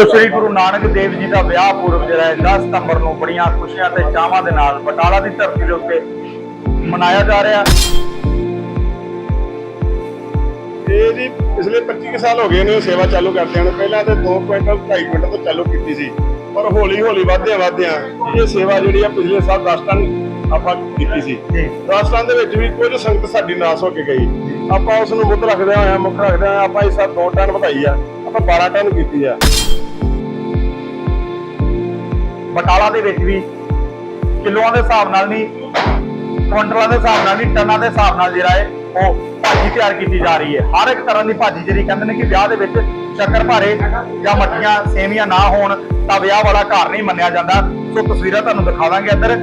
ਸ੍ਰੀ ਗੁਰੂ ਨਾਨਕ ਦੇਵ ਜੀ ਦਾ ਵਿਆਹ ਪੁਰਬ ਜਿਹੜਾ ਹੈ 10 ਸਤੰਬਰ ਨੂੰ ਬੜੀਆਂ ਖੁਸ਼ੀਆਂ ਤੇ ਚਾਵਾਂ ਦੇ ਨਾਲ ਬਟਾਲਾ ਦੀ ਧਰਤੀ ਦੇ ਉੱਤੇ ਮਨਾਇਆ ਜਾ ਰਿਹਾ। ਇਹ ਜੀ ਪਿਛਲੇ 25 ਕੁ ਸਾਲ ਹੋ ਗਏ ਨੇ ਉਹ ਸੇਵਾ ਚਾਲੂ ਕਰਦਿਆਂ ਨੂੰ ਪਹਿਲਾਂ ਤੇ 2 ਕੁਇੰਟਲ 2.5 ਕੁਇੰਟਲ ਤੋਂ ਚਾਲੂ ਕੀਤੀ ਸੀ। ਪਰ ਹੌਲੀ ਹੌਲੀ ਵਧਦਿਆਂ ਵਧਦਿਆਂ ਇਹ ਸੇਵਾ ਜਿਹੜੀ ਆ ਪਿਛਲੇ ਸਾਲ 10 ਟਨ ਆਪਾਂ ਕੀਤੀ ਸੀ। ਜੀ। 10 ਟਨ ਦੇ ਵਿੱਚ ਵੀ ਕੁਝ ਸੰਗਤ ਸਾਡੀ ਨਾਸ ਹੋ ਕੇ ਗਈ। ਆਪਾਂ ਉਸ ਨੂੰ ਮੁੱਖ ਰੱਖਦੇ ਹੋਇਆ ਮੁੱਖ ਰੱਖਦੇ ਹੋਇਆ ਆਪਾਂ ਇਸ ਸਾਲ 2 ਟਨ ਵਧਾਈ ਆ। ਆਪਾਂ 12 ਟਨ ਕੀਤੀ ਆ। ਬਟਾਲਾ ਦੇ ਵਿੱਚ ਵੀ ਕਿਲੋਆਂ ਦੇ ਹਿਸਾਬ ਨਾਲ ਨਹੀਂ, ਕੁਇੰਟਲਾਂ ਦੇ ਹਿਸਾਬ ਨਾਲ ਨਹੀਂ, ਟਨਾਂ ਦੇ ਹਿਸਾਬ ਨਾਲ ਜਿਹੜਾ ਹੈ ਉਹ ਭਾਜੀ ਤਿਆਰ ਕੀਤੀ ਜਾ ਰਹੀ ਹੈ। ਹਰ ਇੱਕ ਤਰ੍ਹਾਂ ਦੀ ਭਾਜੀ ਜਿਹੜੀ ਕਹਿੰਦੇ ਨੇ ਕਿ ਵਿਆਹ ਦੇ ਵਿੱਚ ਸ਼ੱਕਰ ਭਾਰੇ ਜਾਂ ਮੱਠੀਆਂ ਸੇਵੀਆਂ ਨਾ ਹੋਣ ਤਾਂ ਵਿਆਹ ਵਾਲਾ ਘਰ ਨਹੀਂ ਮੰਨਿਆ ਜਾਂਦਾ। ਸੋ ਤਸਵੀਰਾਂ ਤੁਹਾਨੂੰ ਦਿਖਾ ਦਾਂਗੇ ਇੱਧਰ।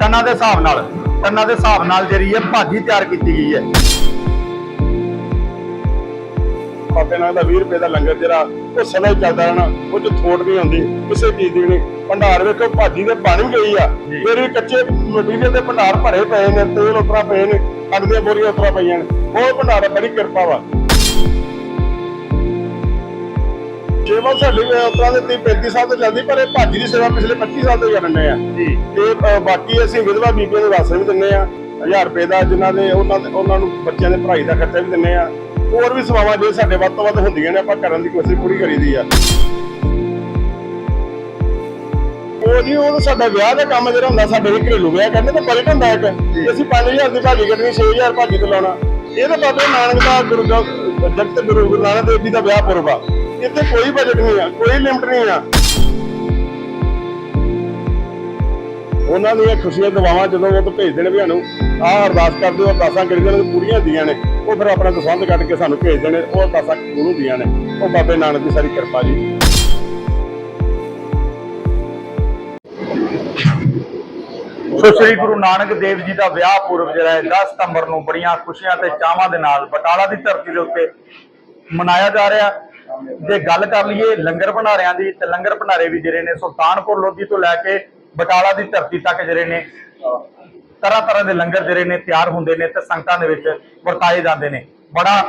ਟਨਾਂ ਦੇ ਹਿਸਾਬ ਨਾਲ, ਟਨਾਂ ਦੇ ਹਿਸਾਬ ਨਾਲ ਜਿਹੜੀ ਹੈ ਭਾਜੀ ਤਿਆਰ ਕੀਤੀ ਗਈ ਹੈ। ਬਾਬੇ ਨਾਲ ਦਾ 20 ਰੁਪਏ ਦਾ ਲੰਗਰ ਜਿਹੜਾ, ਉਹ ਸਦਾ ਚੱਲਦਾ ਰਹਿਣਾ, ਉਹ ਚ ਥੋੜ ਨਹੀਂ ਹੁੰਦੀ, ਕਿਸੇ ਚੀਜ਼ ਦੀ ਨਹੀਂ। ਭੰਡਾਰ ਵੇਖੋ ਭਾਜੀ ਦੇ ਬਣ ਵੀ ਗਈ ਆ। ਫਿਰ ਵੀ ਕੱਚੇ ਮਟੀਰੀਅਲ ਦੇ ਭੰਡਾਰ ਭਰੇ ਪਏ ਨੇ ਤੇਲ ਉਤਰਾ ਪਏ ਨੇ ਦੀਆਂ ਬੋਰੀਆਂ ਉਤਰਾ ਪਈਆਂ ਨੇ। ਉਹ ਭੰਡਾਰ ਬੜੀ ਕਿਰਪਾ ਵਾ। ਸੇਵਾ ਸਾਡੀ ਉਤਰਾ ਦੇ 30 35 ਸਾਲ ਤੋਂ ਚੱਲਦੀ ਪਰ ਇਹ ਭਾਜੀ ਦੀ ਸੇਵਾ ਪਿਛਲੇ 25 ਸਾਲ ਤੋਂ ਕਰਨ ਆ। ਜੀ। ਤੇ ਬਾਕੀ ਅਸੀਂ ਵਿਧਵਾ ਬੀਬੀਆਂ ਨੂੰ ਰਾਸ਼ਨ ਵੀ ਦਿੰਨੇ ਆ 1000 ਰੁਪਏ ਦਾ ਜਿਨ੍ਹਾਂ ਦੇ ਉਹਨਾਂ ਦੇ ਉਹਨਾਂ ਨੂੰ ਬੱਚਿਆਂ ਦੇ ਪੜ੍ਹਾਈ ਦਾ ਖਰਚਾ ਵੀ ਦਿੰਨੇ ਆ। ਹੋਰ ਵੀ ਸੇਵਾਵਾਂ ਜੇ ਸਾਡੇ ਵੱਧ ਤੋਂ ਵੱਧ ਹੁੰਦੀਆਂ ਨੇ ਆਪਾਂ ਕਰਨ ਦੀ ਕੋਸ਼ਿਸ਼ ਪੂਰੀ ਕਰੀਦੀ ਆ। ਉਹ ਜੀ ਉਹ ਸਾਡਾ ਵਿਆਹ ਦਾ ਕੰਮ ਜਿਹੜਾ ਹੁੰਦਾ ਸਾਡੇ ਵੀ ਘਰੇਲੂ ਵਿਆਹ ਕਹਿੰਦੇ ਤਾਂ ਬਜਟ ਹੁੰਦਾ ਇੱਕ। ਤੇ ਅਸੀਂ 5000 ਦੀ ਭਾਜੀ ਕੱਢਣੀ 6000 ਭਾਜੀ ਤੇ ਲਾਉਣਾ। ਇਹ ਤਾਂ ਬਾਬੇ ਨਾਨਕ ਦਾ ਗੁਰੂ ਜਗਤ ਗੁਰੂ ਗੁਰੂ ਨਾਨਕ ਦੇਵ ਜੀ ਦਾ ਵਿਆਹ ਪੁਰਬ ਆ। ਇੱਥੇ ਕੋਈ ਬਜਟ ਨਹੀਂ ਆ ਕੋਈ ਲਿਮਟ ਨਹੀਂ ਆ। ਉਹਨਾਂ ਦੀਆਂ ਖੁਸ਼ੀਆਂ ਦਵਾਵਾਂ ਜਦੋਂ ਉਹ ਤੋਂ ਭੇਜਦੇ ਨੇ ਵੀ ਸਾਨੂੰ ਆਹ ਅਰਦਾਸ ਕਰਦੇ ਹੋ ਅਰਦਾਸਾਂ ਕਰੀਆਂ ਨੇ ਪੂਰੀਆਂ ਹੁੰਦੀਆਂ ਨੇ। ਉਹ ਫਿਰ ਆਪਣਾ ਦਸਵੰਧ ਕੱਢ ਕੇ ਸਾਨੂੰ ਭੇਜਦੇ ਨੇ ਉਹ ਅਰਦਾਸਾਂ ਗੁਰੂ ਦੀਆਂ ਨੇ। ਉਹ ਬਾਬੇ ਨਾਨਕ ਦੀ ਸਾਰੀ ਕਿਰਪਾ ਜੀ। ਸੋ ਸ੍ਰੀ ਗੁਰੂ ਨਾਨਕ ਦੇਵ ਜੀ ਦਾ ਵਿਆਹ ਪੁਰਬ ਜਿਹੜਾ ਹੈ 10 ਸਤੰਬਰ ਨੂੰ ਬੜੀਆਂ ਖੁਸ਼ੀਆਂ ਤੇ ਚਾਵਾਂ ਦੇ ਨਾਲ ਬਟਾਲਾ ਦੀ ਧਰਤੀ ਦੇ ਉੱਤੇ ਮਨਾਇਆ ਜਾ ਰਿਹਾ ਜੇ ਗੱਲ ਕਰ ਲਈਏ ਲੰਗਰ ਭੰਡਾਰਿਆਂ ਦੀ ਤੇ ਲੰਗਰ ਭੰਡਾਰੇ ਵੀ ਜਿਹੜੇ ਨੇ ਸੁਲਤਾਨਪੁਰ ਲੋਧੀ ਤੋਂ ਲੈ ਕੇ ਬਟਾਲਾ ਦੀ ਧਰਤੀ ਤੱਕ ਜਿਹੜੇ ਨੇ, ਤਰ੍ਹਾਂ ਤਰ੍ਹਾਂ ਦੇ ਲੰਗਰ ਜਿਹੜੇ ਨੇ ਤਿਆਰ ਹੁੰਦੇ ਨੇ ਤੇ ਸੰਗਤਾਂ ਦੇ ਵਿੱਚ ਵਰਤਾਏ ਜਾਂਦੇ ਨੇ। ਬੜਾ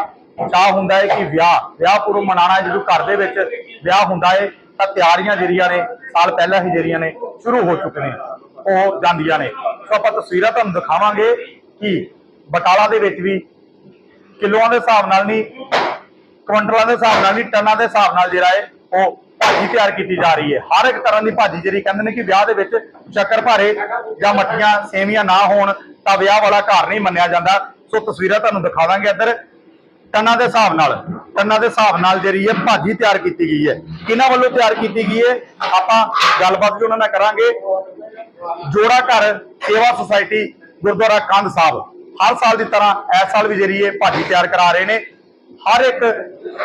ਚਾਹ ਹੁੰਦਾ ਹੈ ਕਿ ਵਿਆਹ ਵਿਆਹ ਪੁਰਬ ਮਨਾਉਣਾ ਜਦੋਂ ਘਰ ਦੇ ਵਿੱਚ ਵਿਆਹ ਹੁੰਦਾ ਹੈ ਤਾਂ ਤਿਆਰੀਆਂ ਜਿਹੜੀਆਂ ਨੇ ਸਾਲ ਪਹਿਲਾਂ ਹੀ ਜਿਹੜੀਆਂ ਨੇ ਸ਼ੁਰੂ ਹੋ ਚੁੱਕੀਆਂ ਨੇ। ਉਹ ਜਾਂਦੀਆਂ ਨੇ। ਸੋ ਆਪਾਂ ਤਸਵੀਰਾਂ ਤੁਹਾਨੂੰ ਦਿਖਾਵਾਂਗੇ ਕਿ ਬਟਾਲਾ ਦੇ ਵਿੱਚ ਵੀ ਕਿਲੋਆਂ ਦੇ ਹਿਸਾਬ ਨਾਲ ਨਹੀਂ, ਕੁਇੰਟਲਾਂ ਦੇ ਹਿਸਾਬ ਨਾਲ ਨਹੀਂ, ਟਨਾਂ ਦੇ ਹਿਸਾਬ ਨਾਲ ਜਿਹੜਾ ਹੈ ਉਹ ਭਾਜੀ ਤਿਆਰ ਕੀਤੀ ਜਾ ਰਹੀ ਹੈ। ਹਰ ਇੱਕ ਤਰ੍ਹਾਂ ਦੀ ਭਾਜੀ ਜਿਹੜੀ ਕਹਿੰਦੇ ਨੇ ਕਿ ਵਿਆਹ ਦੇ ਵਿੱਚ ਸ਼ੱਕਰ ਭਾਰੇ ਜਾਂ ਮੱਠੀਆਂ ਸੇਵੀਆਂ ਨਾ ਹੋਣ ਤਾਂ ਵਿਆਹ ਵਾਲਾ ਘਰ ਨਹੀਂ ਮੰਨਿਆ ਜਾਂਦਾ। ਸੋ ਤਸਵੀਰਾਂ ਤੁਹਾਨੂੰ ਦਿਖਾਵਾਂਗੇ ਇੱਧਰ। ਟਨਾਂ ਦੇ ਹਿਸਾਬ ਨਾਲ, ਟਨਾਂ ਦੇ ਹਿਸਾਬ ਨਾਲ ਜਿਹੜੀ ਹੈ ਭਾਜੀ ਤਿਆਰ ਕੀਤੀ ਗਈ ਹੈ। ਕਿਹਨਾਂ ਵੱਲੋਂ ਤਿਆਰ ਕੀਤੀ ਗਈ ਹੈ? ਆਪਾਂ ਗੱਲਬਾਤ ਵੀ ਉਹਨਾਂ ਨਾਲ ਕਰਾਂਗੇ। ਜੋੜਾ ਘਰ ਸੇਵਾ ਸੁਸਾਇਟੀ ਗੁਰਦੁਆਰਾ ਕੰਧ ਸਾਹਿਬ। ਹਰ ਸਾਲ ਦੀ ਤਰ੍ਹਾਂ ਇਸ ਸਾਲ ਵੀ ਜਿਹੜੀ ਇਹ ਭਾਜੀ ਤਿਆਰ ਕਰਾ ਰਹੇ ਨੇ। ਹਰ ਇੱਕ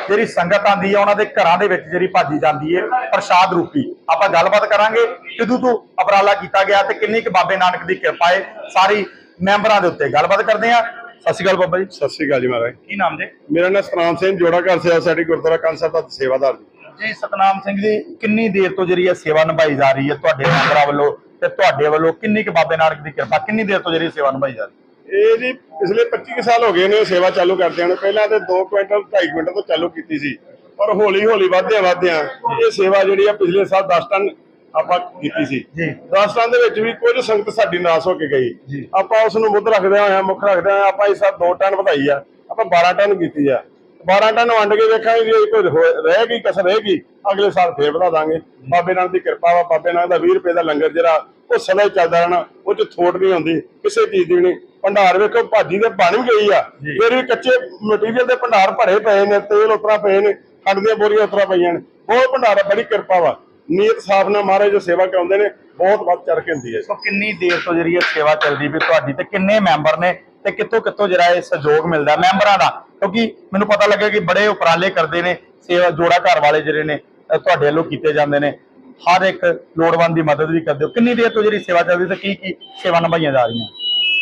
ਜਿਹੜੀ ਸੰਗਤ ਆਂਦੀ ਹੈ, ਉਹਨਾਂ ਦੇ ਘਰਾਂ ਦੇ ਵਿੱਚ ਜਿਹੜੀ ਭਾਜੀ ਜਾਂਦੀ ਹੈ, ਪ੍ਰਸ਼ਾਦ ਰੂਪੀ। ਆਪਾਂ ਗੱਲਬਾਤ ਕਰਾਂਗੇ ਕਿਦੋਂ ਤੋਂ ਉਪਰਾਲਾ ਕੀਤਾ ਗਿਆ ਤੇ ਕਿੰਨੀ ਕੁ ਬਾਬੇ ਨਾਨਕ ਦੀ ਕਿਰਪਾ ਹੈ, ਸਾਰੀ ਮੈਂਬਰਾਂ ਦੇ ਉੱਤੇ। ਗੱਲਬਾਤ ਕਰਦੇ ਆ ਸਤਿ ਸ਼੍ਰੀ ਅਕਾਲ ਬਾਬਾ ਜੀ। ਸਤਿ ਸ੍ਰੀ ਅਕਾਲ ਜੀ ਮਹਾਰਾਜ। ਕੀ ਨਾਮ ਜੀ? ਮੇਰਾ ਨਾਮ ਸਤਨਾਮ ਸਿੰਘ ਜੋੜਾ ਘਰ ਸੇਵਾ ਸਾਡੀ ਗੁਰਦੁਆਰਾ ਸਾਹਿਬ ਦਾ ਸੇਵਾਦਾਰ ਜੀ। ਜੀ ਸਤਨਾਮ ਸਿੰਘ ਜੀ ਕਿੰਨੀ ਦੇਰ ਤੋਂ ਜਿਹੜੀ ਇਹ ਸੇਵਾ ਨਿਭਾਈ ਜਾ ਰਹੀ ਹੈ ਤੁਹਾਡੇ ਮੈਂਬਰਾਂ ਵੱਲੋਂ ਤੇ ਤੁਹਾਡੇ ਵੱਲੋਂ ਕਿੰਨੀ ਕੁ ਬਾਬੇ ਨਾਨਕ ਦੀ ਕਿਰਪਾ ਕਿੰਨੀ ਦੇਰ ਤੋਂ ਜਿਹੜੀ ਸੇਵਾ ਨਿਭਾਈ ਜਾ ਰਹੀ? ਹੈ ਇਹ ਜੀ ਪਿਛਲੇ 25 ਕੁ ਸਾਲ ਹੋ ਗਏ ਨੇ ਸੇਵਾ ਚਾਲੂ ਕਰਦਿਆਂ ਨੂੰ ਪਹਿਲਾਂ ਤੇ 2 ਕੁਇੰਟਲ 2.5 ਕੁਇੰਟਲ ਤੋਂ ਚਾਲੂ ਕੀਤੀ ਸੀ। ਪਰ ਹੌਲੀ ਹੌਲੀ ਵਧਦਿਆਂ ਵਧਦਿਆਂ ਇਹ ਸੇਵਾ ਜਿਹੜੀ ਆ ਪਿਛਲੇ ਸਾਲ 10 ਟਨ ਆਪਾਂ ਕੀਤੀ ਸੀ। ਜੀ। 10 ਟਨ ਦੇ ਵਿੱਚ ਵੀ ਕੁਝ ਸੰਗਤ ਸਾਡੀ ਨਾਸ ਹੋ ਕੇ ਗਈ। ਆਪਾਂ ਉਸ ਨੂੰ ਮੁੱਢ ਰੱਖਦੇ ਹੋਇਆ ਮੁੱਖ ਰੱਖਦੇ ਹੋਇਆ ਆਪਾਂ ਇਸ ਸਾਲ 2 ਟਨ ਵਧਾਈ ਆ। ਆਪਾਂ 12 ਟਨ ਕੀਤੀ ਆ। 12 ਟਨ ਵੰਡ ਕੇ ਵੇਖਾਂਗੇ ਜੇ ਕੋਈ ਹੋ- ਰਹੇਗੀ ਕਸਰ ਰਹੇਗੀ ਅਗਲੇ ਸਾਲ ਫੇਰ ਵਧਾ ਦਾਂਗੇ। ਬਾਬੇ ਨਾਨਕ ਦੀ ਕਿਰਪਾ ਵਾ ਬਾਬੇ ਨਾਨਕ ਦਾ 20 ਰੁਪਏ ਦਾ ਲੰਗਰ ਜਿਹੜਾ ਉਹ ਸਦਾ ਹੀ ਚੱਲਦਾ ਰਹਿਣਾ ਉਹ ਚ ਥੋੜ ਨਹੀਂ ਹੁੰਦੀ ਕਿਸੇ ਚੀਜ਼ ਦੀ ਨਹੀਂ। ਭੰਡਾਰ ਵੇਖੋ ਭਾਜੀ ਦੇ ਬਣ ਗਈ ਆ। ਫਿਰ ਵੀ ਕੱਚੇ ਮਟੀਰੀਅਲ ਦੇ ਭੰਡਾਰ ਭਰੇ ਪਏ ਨੇ ਤੇਲ ਉਤਰਾ ਪਏ ਨੇ ਖੰਡ ਦੀਆਂ ਬੋਰੀਆਂ ਉਤਰਾ ਪਈਆਂ ਨੇ। ਉਹ ਭੰਡਾਰ ਬੜੀ ਕਿਰਪਾ ਵਾ। ਨੀਅਤ ਸਾਫ਼ ਨਾਲ ਮਹਾਰਾਜ ਜੋ ਸੇਵਾ ਕਰਾਉਂਦੇ ਨੇ ਬਹੁਤ ਵੱਧ ਚੜ ਕੇ ਹੁੰਦੀ ਹੈ ਸੋ ਕਿੰਨੀ ਦੇਰ ਤੋਂ ਜਿਹੜੀ ਇਹ ਸੇਵਾ ਚੱਲਦੀ ਵੀ ਤੁਹਾਡੀ ਤੇ ਕਿੰਨੇ ਮੈਂਬਰ ਨੇ ਤੇ ਕਿੱਥੋਂ ਕਿੱਥੋਂ ਜਿਹੜਾ ਇਹ ਸਹਿਯੋਗ ਮਿਲਦਾ ਮੈਂਬਰਾਂ ਦਾ? ਕਿਉਂਕਿ ਮੈਨੂੰ ਪਤਾ ਲੱਗਿਆ ਕਿ ਬੜੇ ਉਪਰਾਲੇ ਕਰਦੇ ਨੇ ਸੇਵਾ ਜੋੜਾ ਘਰ ਵਾਲੇ ਜਿਹੜੇ ਨੇ ਤੁਹਾਡੇ ਵੱਲੋਂ ਕੀਤੇ ਜਾਂਦੇ ਨੇ। ਹਰ ਇੱਕ ਲੋੜਵੰਦ ਦੀ ਮਦਦ ਵੀ ਕਰਦੇ ਹੋ। ਕਿੰਨੀ ਦੇਰ ਤੋਂ ਜਿਹੜੀ ਸੇਵਾ ਚੱਲਦੀ ਤੇ ਕੀ ਕੀ ਸੇਵਾ ਨਿਭਾਈਆਂ ਜਾ ਰਹੀਆਂ?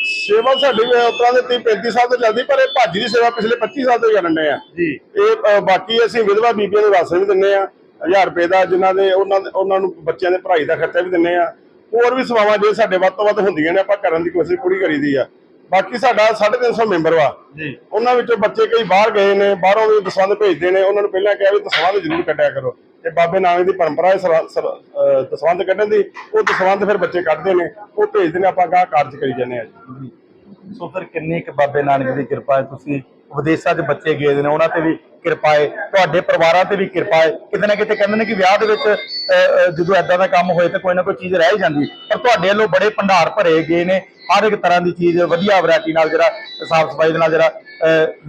ਸੇਵਾ ਸਾਡੀ ਉਤਰਾਂ ਦੇ 30 35 ਸਾਲ ਤੋਂ ਚੱਲਦੀ ਪਰ ਇਹ ਭਾਜੀ ਦੀ ਸੇਵਾ ਪਿਛਲੇ 25 ਸਾਲ ਤੋਂ ਕਰਨ ਡਏ ਆ। ਜੀ। ਇਹ ਬਾਕੀ ਅਸੀਂ ਵਿਧਵਾ ਬੀਬੀਆਂ ਨੂੰ ਰਾਸ਼ਨ ਵੀ ਦਿੰਨੇ ਆ। 1000 ਰੁਪਏ ਦਾ ਜਿਨ੍ਹਾਂ ਦੇ ਉਹਨਾਂ ਦੇ ਉਹਨਾਂ ਨੂੰ ਬੱਚਿਆਂ ਦੇ ਪੜ੍ਹਾਈ ਦਾ ਖਰਚਾ ਵੀ ਦਿੰਨੇ ਆ। ਹੋਰ ਵੀ ਸੇਵਾਵਾਂ ਜੇ ਸਾਡੇ ਵੱਧ ਤੋਂ ਵੱਧ ਹੁੰਦੀਆਂ ਨੇ ਆਪਾਂ ਕਰਨ ਦੀ ਕੋਸ਼ਿਸ਼ ਪੂਰੀ ਕਰੀਦੀ ਆ। ਬਾਕੀ ਸਾਡਾ 350 ਮੈਂਬਰ ਵਾ। ਜੀ। ਉਹਨਾਂ ਵਿੱਚੋਂ ਬੱਚੇ ਕਈ ਬਾਹਰ ਗਏ ਨੇ ਬਾਹਰੋਂ ਵੀ ਦਸਵੰਧ ਭੇਜਦੇ ਨੇ। ਉਹਨਾਂ ਨੂੰ ਪਹਿਲਾਂ ਕਿਹਾ ਵੀ ਦਸਵੰਧ ਜ਼ਰੂਰ ਕੱਢਿਆ ਕਰੋ। ਤੇ ਬਾਬੇ ਨਾਨਕ ਦੀ ਪਰੰਪਰਾ ਹੈ ਦਸਵੰਧ ਕੱਢਣ ਦੀ। ਉਹ ਦਸਵੰਧ ਫਿਰ ਬੱਚੇ ਕੱਢਦੇ ਨੇ। ਉਹ ਭੇਜਦੇ ਨੇ ਆਪਾਂ ਗਾਹ ਕਾਰਜ ਕਰੀ ਜਾਂਦੇ ਆ। ਜੀ ਸੋ ਫਿਰ ਕਿੰਨੀ ਕੁ ਬਾਬੇ ਨਾਨਕ ਦੀ ਕਿਰਪਾ ਹੈ? ਤੁਸੀਂ ਵਿਦੇਸ਼ਾਂ 'ਚ ਬੱਚੇ ਗਏ ਨੇ ਉਹਨਾਂ ਤੇ ਵੀ ਕਿਰਪਾ ਹੈ ਤੁਹਾਡੇ ਪਰਿਵਾਰਾਂ ਤੇ ਵੀ ਕਿਰਪਾ ਹੈ ਕਿਤੇ ਨਾ ਕਿਤੇ ਕਹਿੰਦੇ ਨੇ ਕਿ ਵਿਆਹ ਦੇ ਵਿੱਚ ਜਦੋਂ ਐਦਾਂ ਦਾ ਕੰਮ ਹੋਏ ਤਾਂ ਕੋਈ ਨਾ ਕੋਈ ਚੀਜ਼ ਰਹਿ ਹੀ ਜਾਂਦੀ। ਪਰ ਤੁਹਾਡੇ ਵੱਲੋਂ ਬੜੇ ਭੰਡਾਰ ਭਰੇ ਗਏ ਨੇ ਹਰ ਇੱਕ ਤਰ੍ਹਾਂ ਦੀ ਚੀਜ਼ ਵਧੀਆ ਵੈਰਾਈਟੀ ਨਾਲ ਜਿਹੜਾ ਸਾਫ਼ ਸਫ਼ਾਈ ਦੇ ਨਾਲ ਜਿਹੜਾ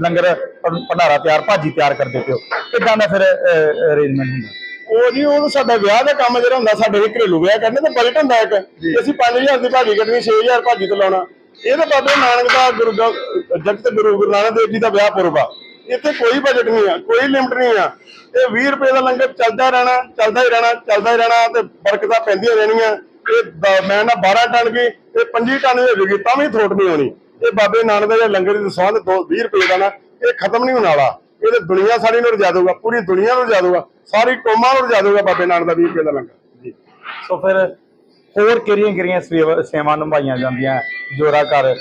ਲੰਗਰ ਭੰਡਾਰਾ ਤਿਆਰ ਭਾਜੀ ਤਿਆਰ ਕਰਦੇ ਪਿਓ ਕਿਦਾਂ ਦਾ ਫਿਰ ਅਰੇਂਜਮੈਂਟ ਹੁੰਦਾ? ਉਹ ਜੀ ਉਹ ਸਾਡਾ ਵਿਆਹ ਦਾ ਕੰਮ ਜਿਹੜਾ ਹੁੰਦਾ ਸਾਡੇ ਘਰੇਲੂ ਵਿਆਹ ਕਰਨੇ ਤਾਂ ਬਜਟ ਹੁੰਦਾ ਇੱਕ। ਅਸੀਂ 5000 ਦੀ ਭਾਜੀ ਕੱਢਣੀ 6000 ਭਾਜੀ ਤੋਂ ਲਾਉਣਾ। ਇਹ ਤਾਂ ਬਾਬੇ ਨਾਨਕ ਦਾ ਗੁਰੂ ਜਗਤ ਗੁਰੂ ਗੁਰੂ ਨਾਨਕ ਦੇਵ ਜੀ ਦਾ ਵਿਆਹ ਪੁਰਬ ਆ। ਇੱਥੇ ਕੋਈ ਬਜਟ ਨਹੀਂ ਆ, ਕੋਈ ਲਿਮਟ ਨਹੀਂ ਆ। ਇਹ 20 ਰੁਪਏ ਦਾ ਲੰਗਰ ਚੱਲਦਾ ਰਹਿਣਾ, ਚੱਲਦਾ ਹੀ ਰਹਿਣਾ, ਚੱਲਦਾ ਹੀ ਰਹਿਣਾ ਤੇ ਬਰਕਤਾਂ ਪੈਂਦੀਆਂ ਰਹਿਣੀਆਂ। ਇਹ ਮੈਂ ਨਾ 12 ਟਨ ਕੀ ਇਹ 25 ਟਨ ਵੀ ਜੂਗੀ, ਤਾਂ ਵੀ ਥੋਟ ਨਹੀਂ ਹੋਣੀ। ਇਹ ਬਾਬੇ ਨਾਨਕ ਦਾ ਲੰਗਰ ਦੀ ਦਸਵੰਧ ਦੋ 20 ਰੁਪਏ ਦਾ ਨਾ, ਇਹ ਖਤਮ ਨਹੀਂ ਹੋਣ ਵਾਲਾ। ਇਹ ਤੇ ਦੁਨੀਆ ਸਾਰੀ ਨੂੰ ਰਜਾ ਦਊਗਾ, ਪੂਰੀ ਦੁਨੀਆ ਨੂੰ ਰਜਾ ਦਊਗਾ, ਸਾਰੀ ਕੌਮਾਂ ਨੂੰ ਰਜਾ ਦਊਗਾ ਬਾਬੇ ਨਾਨਕ ਦਾ 20 ਰੁਪਏ ਦਾ ਲੰਗਰ। ਜੀ। ਸੋ ਫਿਰ ਹੋਰ ਕਿਹੜੀਆਂ ਕਿਹੜੀਆਂ ਸੇਵਾ ਸੇਵਾ ਨਿਭਾਈਆਂ ਜਾਂਦੀਆਂ? ਜੋਰਾ ਘਰ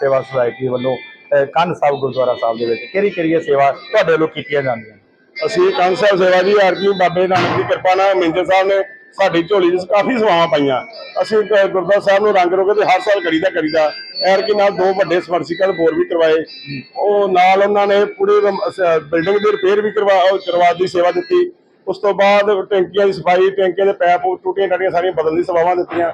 ਸੇਵਾ ਸੁਸਾਇਟੀ ਵੱਲੋਂ ਅਹ, ਕੰਨ ਸਾਹਿਬ ਗੁਰਦੁਆਰਾ ਸਾਹਿਬ ਦੇ ਵਿੱਚ ਕਿਹੜੀ ਕਿਹੜੀ ਸੇਵਾ ਤੁਹਾਡੇ ਵੱਲੋਂ ਕੀਤੀਆਂ ਜਾਂਦੀਆਂ? ਅਸੀਂ ਕੰਨ ਸਾਹਿਬ ਸੇਵਾ ਜੀ ਆਰਕੀ ਬਾਬੇ ਨਾਨਕ ਦੀ ਕਿਰਪਾ ਨਾਲ ਮਿੰਜਰ ਸਾਹਿਬ ਨੇ ਸਾਡੀ ਝੋਲੀ 'ਚ ਕਾਫੀ ਸੇਵਾਵਾਂ ਪਾਈਆਂ। ਅਸੀਂ ਗੁਰਦੁਆਰਾ ਸਾਹਿਬ ਨੂੰ ਰੰਗ ਰੋਗੇ ਤੇ ਹਰ ਸਾਲ ਕਰੀਦਾ ਕਰੀਦਾ ਐਰਕੀ ਨਾਲ ਦੋ ਵੱਡੇ ਸਮਰਸੀਕਲ ਬੋਰ ਵੀ ਕਰਵਾਏ। ਉਹ ਨਾਲ ਉਹਨਾਂ ਨੇ ਪੂਰੀ ਬਿਲਡਿੰਗ ਦੀ ਰਿਪੇਅਰ ਵੀ ਕਰਵਾ ਕਰਵਾ ਦੀ ਸੇਵਾ ਦਿੱਤੀ। ਉਸ ਤੋਂ ਬਾਅਦ ਟੈਂਕੀਆਂ ਦੀ ਸਫ਼ਾਈ, ਟੈਂਕੀਆਂ ਦੇ ਪੈਪ ਟੂਟੀਆਂ ਟਾਟੀਆਂ ਸਾਰੀਆਂ ਬਦਲਣ ਦੀ ਸੇਵਾਵਾਂ ਦਿੱਤੀਆਂ।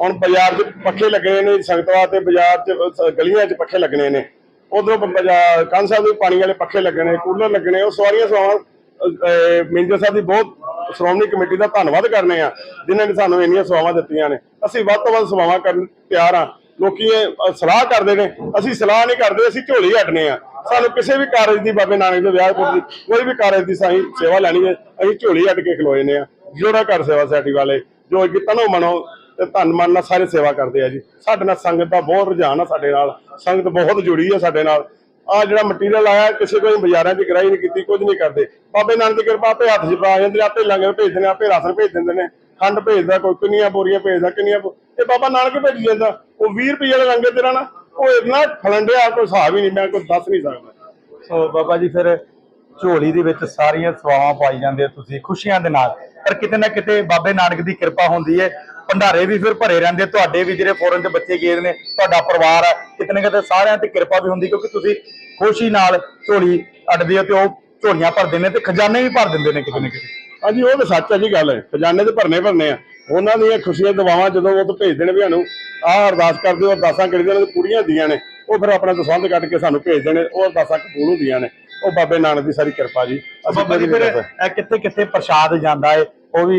ਹੁਣ ਬਾਜ਼ਾਰ 'ਚ ਪੱਖੇ ਲੱਗਣੇ ਨੇ ਸੰਗਤਵਾ ਤੇ ਬਾਜ਼ਾਰ 'ਚ ਗਲੀਆਂ 'ਚ ਪੱਖੇ ਲੱਗਣੇ ਨੇ। ਉਧਰੋਂ ਬਾਜ਼ਾਰ, ਕੰਨ ਸਾਹਿਬ ਦੇ ਪਾਣੀ ਵਾਲੇ ਪੱਖੇ ਲੱਗਣੇ ਕੂਲਰ ਲੱਗਣੇ ਉਹ ਸਾਰੀਆਂ ਸੇਵਾਵਾਂ ਮਿੰਜਰ ਸਾਹਿਬ ਦੀ ਬਹੁਤ ਸ਼੍ਰੋਮਣੀ ਕਮੇਟੀ ਦਾ ਧੰਨਵਾਦ ਕਰਨੇ ਆ, ਜਿਨ੍ਹਾਂ ਨੇ ਸਾਨੂੰ ਇੰਨੀਆਂ ਸੇਵਾਵਾਂ ਦਿੱਤੀਆਂ ਨੇ। ਅਸੀਂ ਵੱਧ ਤੋਂ ਵੱਧ ਸੇਵਾਵਾਂ ਕਰਨ ਤਿਆਰ ਆ। ਲੋਕੀ ਇਹ ਸਲਾਹ ਕਰਦੇ ਨੇ। ਅਸੀਂ ਸਲਾਹ ਨਹੀਂ ਕਰਦੇ, ਅਸੀਂ ਝੋਲੀ ਹਟਨੇ ਆ। ਸਾਨੂੰ ਕਿਸੇ ਵੀ ਕਾਰਜ ਦੀ ਬਾਬੇ ਨਾਨਕ ਦੇ ਵਿਆਹ ਕੋਲ ਦੀ ਕੋਈ ਵੀ ਕਾਰਜ ਦੀ ਸਾਈ ਸੇਵਾ ਲੈਣੀ ਹੈ, ਅਸੀਂ ਝੋਲੀ ਹਟ ਕੇ ਖਲੋਏ ਨੇ ਆ। ਜੋੜਾ ਘਰ ਸੇਵਾ ਸਾਡੀ ਵਾਲੇ, ਜੋ ਕਿ ਤਨੋ ਮਨੋ ਤੇ ਧੰਨ ਮਨ ਨਾਲ ਸਾਰੇ ਸੇਵਾ ਕਰਦੇ ਆ ਜੀ। ਸਾਡੇ ਨਾਲ ਸੰਗਤ ਦਾ ਬਹੁਤ ਰੁਝਾਨ ਆ ਸਾਡੇ ਨਾਲ। ਸੰਗਤ ਬਹੁਤ ਜੁੜੀ ਆ ਸਾਡੇ ਨਾਲ। ਆ ਜਿਹੜਾ ਮਟੀਰੀਅਲ ਆਇਆ, ਕਿਸੇ ਕੋਈ ਬਾਜ਼ਾਰਾਂ 'ਚ ਗਰਾਈ ਨਹੀਂ ਕੀਤੀ, ਕੁਝ ਨਹੀਂ ਕਰਦੇ। ਬਾਬੇ ਨਾਨਕ ਦੀ ਕਿਰਪਾ, ਆਪੇ ਹੱਥ 'ਚ ਪਾ ਜਾਂਦੇ ਆਪੇ ਲੰਗਰ ਭੇਜਦੇ ਨੇ, ਆਪੇ ਰਾਸ਼ਨ ਭੇਜ ਦਿੰਦੇ ਨੇ। ਖੰਡ ਭੇਜਦਾ, ਕੋਈ ਕਿੰਨੀਆਂ ਬੋਰੀਆਂ ਭੇਜਦਾ, ਕਿੰਨੀਆਂ ਬੋ- ਇਹ ਬਾਬਾ ਨਾਨਕ ਭੇਜੀ ਜਾਂਦਾ। ਉਹ 20 ਰੁਪਏ ਦਾ ਲੰਗਰ ਤੇਰਾ ਨਾ, ਉਹ ਇੰਨਾ ਖਲੰਡਿਆ, ਕੋਈ ਹਿਸਾਬ ਹੀ ਨਹੀਂ, ਮੈਂ ਕੋਈ ਦੱਸ ਨਹੀਂ ਸਕਦਾ। ਸੋ ਬਾਬਾ ਜੀ, ਫਿਰ ਝੋਲੀ ਦੇ ਵਿੱਚ ਸਾਰੀਆਂ ਸਵਾਵਾਂ ਪਾਈ ਜਾਂਦੇ ਹੋ ਤੁਸੀਂ, ਖੁਸ਼ੀਆਂ ਦੇ ਨਾਲ। ਪਰ ਕਿਤੇ ਨਾ ਕਿਤੇ ਬਾਬੇ ਨਾਨਕ ਦੀ ਕਿਰਪਾ ਹੁੰਦੀ ਹੈ ਭੰਡਾਰੇ ਵੀ ਫਿਰ ਭਰੇ ਰਹਿੰਦੇ, ਤੁਹਾਡੇ ਵੀ ਜਿਹੜੇ ਫੋਰਨ ਦੇ ਬੱਚੇ ਗਏ ਨੇ, ਤੁਹਾਡਾ ਪਰਿਵਾਰ ਹੈ ਕਿਤੇ ਨਾ ਕਿਤੇ ਸਾਰਿਆਂ ਤੇ ਕਿਰਪਾ ਵੀ ਹੁੰਦੀ, ਕਿਉਂਕਿ ਤੁਸੀਂ ਖੁਸ਼ੀ ਨਾਲ ਝੋਲੀ ਅੱਡਦੇ ਹੋ ਤੇ ਉਹ ਝੋਲੀਆਂ ਭਰਦੇ ਨੇ ਤੇ ਖਜ਼ਾਨੇ ਵੀ ਭਰ ਦਿੰਦੇ ਨੇ ਕਿਤੇ ਨਾ ਕਿਤੇ। ਹਾਂਜੀ ਉਹ ਤਾਂ ਸੱਚ ਹੈ ਜੀ ਗੱਲ। ਹੈ ਖਜ਼ਾਨੇ ਤੇ ਭਰਨੇ ਭਰਨੇ ਆ। ਉਹਨਾਂ ਦੀਆਂ ਖੁਸ਼ੀਆਂ ਦਵਾਵਾਂ ਜਦੋਂ ਉਹ ਤੋਂ ਭੇਜਦੇ ਨੇ ਵੀ ਸਾਨੂੰ ਆਹ ਅਰਦਾਸ ਕਰਦੇ ਹੋ ਅਰਦਾਸਾਂ ਕਰੀਆਂ ਨੇ? ਕੁੜੀਆਂ ਦੀਆਂ ਨੇ। ਉਹ ਫਿਰ ਆਪਣਾ ਦਸਵੰਧ ਕੱਢ ਕੇ ਸਾਨੂੰ ਭੇਜਦੇ ਨੇ ਉਹ ਅਰਦਾਸਾਂ ਕਬੂਲ ਹੁੰਦੀਆਂ ਨੇ। ਉਹ ਬਾਬੇ ਨਾਨਕ ਦੀ ਸਾਰੀ ਕਿਰਪਾ ਜੀ। ਅਸੀਂ ਫਿਰ ਕਿੱਥੇ ਕਿੱਥੇ ਪ੍ਰਸ਼ਾਦ ਜਾਂਦਾ ਹੈ ਉਹ ਵੀ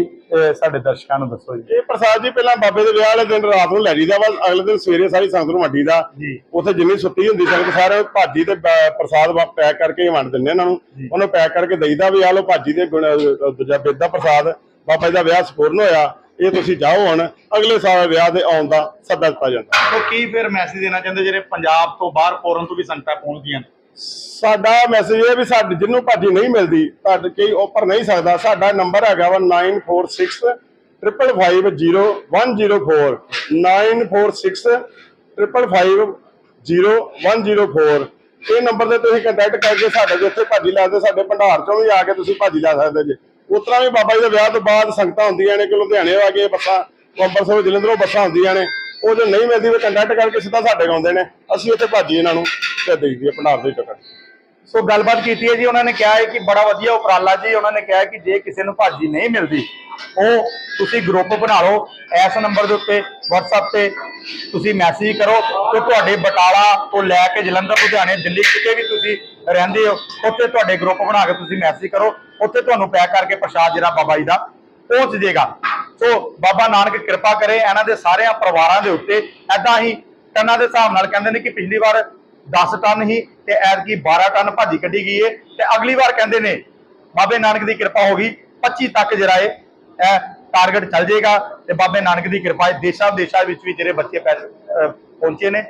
ਸਾਡੇ ਦਰਸ਼ਕਾਂ ਨੂੰ ਦੱਸੋ ਜੀ। ਇਹ ਪ੍ਰਸਾਦ ਜੀ ਪਹਿਲਾਂ ਬਾਬੇ ਦੇ ਵਿਆਹ ਵਾਲੇ ਦਿਨ ਰਾਤ ਨੂੰ ਲੈ ਜੀਦਾ ਵਾ। ਅਗਲੇ ਦਿਨ ਸਵੇਰੇ ਸਾਰੀ ਸੰਗਤ ਨੂੰ ਵੰਡੀ ਦਾ ਜੀ। ਉੱਥੇ ਜਿੰਨੀ ਸੁੱਤੀ ਹੁੰਦੀ ਸੰਗਤ ਸਾਰੇ ਭਾਜੀ ਤੇ ਪ੍ਰਸਾਦ ਪੈਕ ਕਰਕੇ ਵੰਡ ਦਿੰਦੇ ਇਹਨਾਂ ਨੂੰ। ਉਹਨੂੰ ਪੈਕ ਕਰਕੇ ਦੇਈਦਾ ਵੀ ਆ ਲਓ ਭਾਜੀ ਦੇ ਦੂਜਾ ਬੇਦਾ ਪ੍ਰਸਾਦ। ਬਾਬਾ ਜੀ ਦਾ ਵਿਆਹ ਸਪੂਰਨ ਹੋਇਆ। ਇਹ ਤੁਸੀਂ ਜਾਓ ਹੁਣ ਅਗਲੇ ਸਾਲ ਵਿਆਹ ਦੇ ਆਉਣ ਦਾ ਸੱਦਾ ਦਿੱਤਾ ਜਾਂਦਾ। ਉਹ ਕੀ ਫਿਰ ਮੈਸੇਜ ਦੇਣਾ ਚਾਹੁੰਦੇ ਜਿਹੜੇ ਪੰਜਾਬ ਤੋਂ ਬਾਹਰ ਫੋਰਨ ਤੋਂ ਵੀ ਸੰਗਤਾਂ ਪਹੁੰਚਦੀਆਂ ਨੇ? ਸਾਡਾ ਮੈਸੇਜ ਇਹ ਵੀ ਸਾਡੇ, ਜਿਹਨੂੰ ਭਾਜੀ ਨਹੀਂ ਮਿਲਦੀ, ਤੁਹਾਡੇ ਕਈ ਆਫਰ ਨਹੀਂ ਸਕਦਾ, ਸਾਡਾ ਨੰਬਰ ਹੈਗਾ ਵਾ 946 550 946 550 ਇਹ ਨੰਬਰ ਤੇ ਤੁਸੀਂ ਕੰਟੈਕਟ ਕਰਕੇ ਸਾਡੇ ਜੇ ਇੱਥੇ ਭਾਜੀ ਲਾਦੇ ਸਾਡੇ ਭੰਡਾਰ ਚੋਂ ਵੀ ਆ ਕੇ ਤੁਸੀਂ ਭਾਜੀ ਲਾ ਸਕਦੇ ਜੇ। ਉਤਰਾ ਵੀ ਬਾਬਾ ਜੀ ਦੇ ਵਿਆਹ ਤੋਂ ਬਾਅਦ ਸੰਗਤਾਂ ਹੁੰਦੀਆਂ ਨੇ ਕਿ ਲੁਧਿਆਣੇ ਆ ਕੇ ਬੱਸਾਂ ਉਹ ਅੰਮ੍ਰਿਤਸਰ, ਜਲੰਧਰੋਂ ਬੱਸਾਂ ਹੁੰਦੀਆਂ ਨੇ। ਉਹ ਜੇ ਨਹੀਂ ਮਿਲਦੀ ਉਹ ਕੰਟੈਕਟ ਕਰਕੇ ਸਿੱਧਾ ਸਾਡੇ ਕੋਲ ਨੇ। ਅਸੀਂ ਉੱਥੇ ਭਾਜੀ ਇਹਨਾਂ ਨੂੰ ਤੇ ਦੇਈ ਦੀ ਭੰਡਾਰ ਦੇ ਟਿਕਟ। ਸੋ ਗੱਲਬਾਤ ਕੀਤੀ ਹੈ ਜੀ, ਉਹਨਾਂ ਨੇ ਕਿਹਾ ਹੈ ਕਿ ਬੜਾ ਵਧੀਆ ਉਪਰਾਲਾ ਜੀ। ਉਹਨਾਂ ਨੇ ਕਿਹਾ ਕਿ ਜੇ ਕਿਸੇ ਨੂੰ ਭਾਜੀ ਨਹੀਂ ਮਿਲਦੀ, ਉਹ ਤੁਸੀਂ ਗਰੁੱਪ ਬਣਾ ਲਓ ਇਸ ਨੰਬਰ ਦੇ ਉੱਤੇ, WhatsApp ਤੇ। ਤੁਸੀਂ ਮੈਸੇਜ ਕਰੋ ਤੇ ਤੁਹਾਡੇ ਬਟਾਲਾ ਤੋਂ ਲੈ ਕੇ ਜਲੰਧਰ, ਲੁਧਿਆਣੇ, ਦਿੱਲੀ ਕਿਤੇ ਵੀ ਤੁਸੀਂ ਰਹਿੰਦੇ ਹੋ, ਉੱਥੇ ਤੁਹਾਡੇ ਗਰੁੱਪ ਬਣਾ ਕੇ ਤੁਸੀਂ ਮੈਸੇਜ ਕਰੋ। ਉੱਥੇ ਤੁਹਾਨੂੰ ਪੈਕ ਕਰਕੇ ਪ੍ਰਸ਼ਾਦ ਜਿਹੜਾ ਬਾਬਾ ਜੀ ਦਾ ਪਹੁੰਚ ਜਾਏਗਾ ਸੋ ਬਾਬਾ ਨਾਨਕ ਕਿਰਪਾ ਕਰੇ ਇਹਨਾਂ ਦੇ ਸਾਰਿਆਂ ਪਰਿਵਾਰਾਂ ਦੇ ਉੱਤੇ। ਐਦਾਂ ਹੀ ਟਨਾਂ ਦੇ ਹਿਸਾਬ ਨਾਲ ਕਹਿੰਦੇ ਨੇ ਕਿ ਪਿਛਲੀ ਵਾਰ 10 ਟਨ ਹੀ ਤੇ ਐਤਕੀ 12 ਟਨ ਭਾਜੀ ਕੱਢੀ ਗਈ ਏ ਤੇ ਅਗਲੀ ਵਾਰ ਕਹਿੰਦੇ ਨੇ ਬਾਬੇ ਨਾਨਕ ਦੀ ਕਿਰਪਾ ਹੋ ਗਈ 25 ਤੱਕ ਜਿਹੜਾ ਏ ਇਹ ਟਾਰਗੇਟ ਚੱਲ ਜਾਏਗਾ ਤੇ ਬਾਬੇ ਨਾਨਕ ਦੀ ਕਿਰਪਾ ਹੈ ਦੇਸ਼ਾਂ ਵਿਦੇਸ਼ਾਂ ਵਿੱਚ ਵੀ ਜਿਹੜੇ ਬੱਚੇ ਪੈ- ਪਹੁੰਚੇ ਨੇ,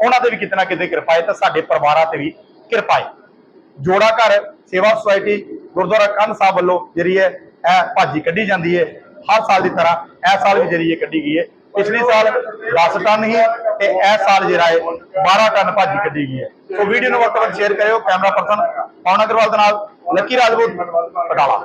ਉਹਨਾਂ ਤੇ ਵੀ ਕਿਤਨਾ ਕਿਤੇ ਕਿਰਪਾ ਹੈ ਤੇ ਸਾਡੇ ਪਰਿਵਾਰਾਂ ਤੇ ਵੀ ਕਿਰਪਾ ਹੈ ਜੋੜਾ ਘਰ ਸੇਵਾ ਸੁਸਾਇਟੀ ਗੁਰਦੁਆਰਾ ਕੰਨ ਸਾਹਿਬ ਵੱਲੋਂ ਜਿਹੜੀ ਹੈ ਇਹ ਭਾਜੀ ਕੱਢੀ ਜਾਂਦੀ ਹੈ ਹਰ ਸਾਲ ਦੀ ਤਰ੍ਹਾਂ ਇਹ ਸਾਲ ਵੀ ਜਿਹੜੀ ਇਹ ਕੱਢੀ ਗਈ ਹੈ। ਪਿਛਲੇ ਸਾਲ 10 ਟਨ ਹੀ ਤੇ ਇਹ ਸਾਲ ਜਿਹੜਾ ਹੈ 12 ਟਨ ਭਾਜੀ ਕੱਢੀ ਗਈ ਹੈ। ਸੋ ਵੀਡੀਓ ਨੂੰ ਵੱਧ ਤੋਂ ਵੱਧ ਸ਼ੇਅਰ ਕਰਿਓ ਕੈਮਰਾ ਪਰਸਨ ਪਵਨ ਅਗਰਵਾਲ ਦੇ ਨਾਲ ਲੱਕੀ ਰਾਜਪੂਤ, ਪਟਾਲਾ।